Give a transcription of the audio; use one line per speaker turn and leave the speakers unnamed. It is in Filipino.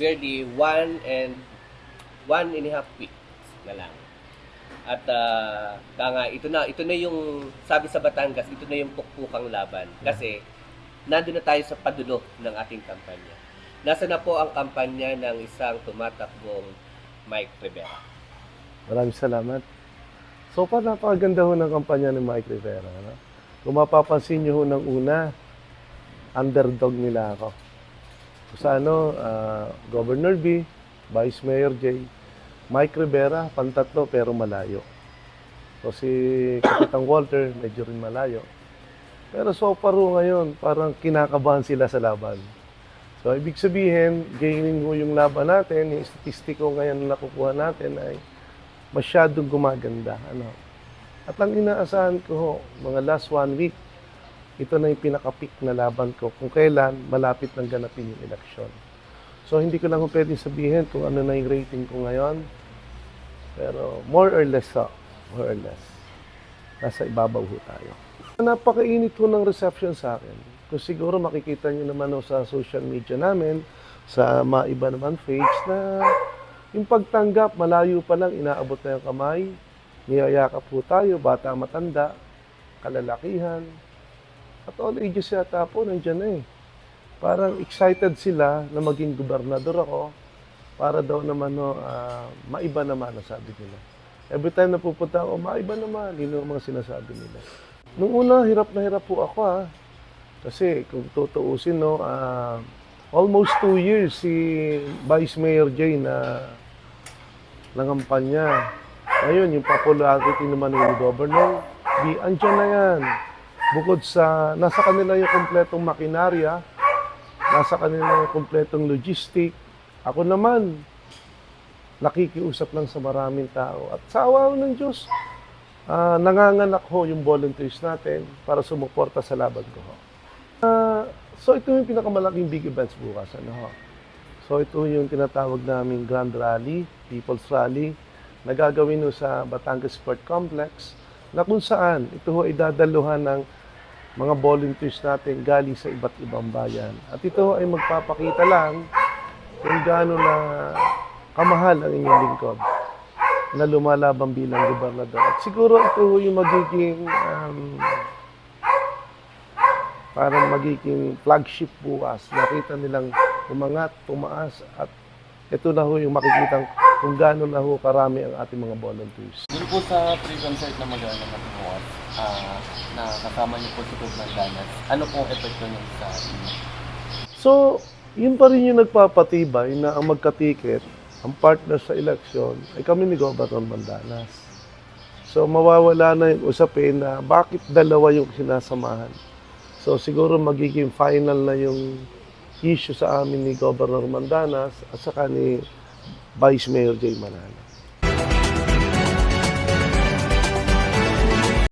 barely one and one and a half weeks na lang. At ah, kaya nga, ito na, ito na yung, sabi sa Batangas, ito na yung pukpukang laban. Kasi, nandun na tayo sa padulo ng ating kampanya. Nasa na po ang kampanya ng isang tumatakbong Mike Rivera.
Maraming salamat. So far, napakaganda ho ng kampanya ni Mike Rivera. No? Kung mapapansin nyo ho ng una, underdog nila ako. Sa ano, ah, Governor B, Vice Mayor J, Mike Rivera, pantatlo pero malayo. So si Kapitang Walter, medyo rin malayo. Pero so far ngayon, parang kinakabahan sila sa laban. So ibig sabihin, gaining ho yung laban natin, yung statistiko ngayon na nakukuha natin ay masyadong gumaganda. Ano? At ang inaasahan ko mga last one week, ito na yung pinaka-peak na laban ko kung kailan malapit nang ganapin yung eleksyon. So hindi ko lang ho pwedeng sabihin kung ano na yung rating ko ngayon. Pero more or less so, more or less. Nasa ibabaw ho tayo. Napakainit ho ng reception sa akin. Kung siguro makikita nyo naman ho sa social media namin, sa mga iba naman page na yung pagtanggap, malayo pa lang, inaabot na yung kamay, niyayakap po tayo, bata matanda, kalalakihan, at all ages yata po, nandyan na eh. Parang excited sila na maging gobernador ako para daw naman no, ah, maiba naman ang sabi nila. Every time na pupunta ako, maiba naman, yun ang mga sinasabi nila. Nung una, hirap na hirap po ako ha. Kasi kung tutuusin, no, ah, almost two years si Vice Mayor Jay na nangampanya. Ngayon, yung popularity naman ni Governor, di, andyan na yan. Bukod sa, nasa kanila yung kompletong makinarya, nasa kanila yung kompletong logistic. Ako naman, nakikiusap lang sa maraming tao. At sa awa ng Diyos, ah, nanganganak ho yung volunteers natin para sumuporta sa laban ko ho. Ah, so ito yung pinakamalaking big events bukas. Ano ho? So ito yung tinatawag naming Grand Rally, People's Rally, na gagawin sa Batangas Sport Complex, na kung saan ito ho ay dadaluhan ng mga volunteers natin galing sa iba't ibang bayan. At ito ay magpapakita lang kung gaano na kamahal ang inyong lingkod na lumalaban bilang gobernador. At siguro ito yung magiging um, parang magiging flagship bukas. Nakita nilang umangat, tumaas at ito na ho yung makikitang kung gaano na ho karami ang ating mga volunteers.
Doon po sa pre-concert na magana na bukas, ah, na kasama niyo po si Tug Danas, ano pong epekto niyo sa inyo?
So, yun pa rin yung nagpapatibay na ang magkatiket, ang partner sa eleksyon, ay kami ni Governor Mandanas. So, mawawala na yung usapin na bakit dalawa yung sinasamahan. So, siguro magiging final na yung issue sa amin ni Governor Mandanas at saka ni Vice Mayor Jay.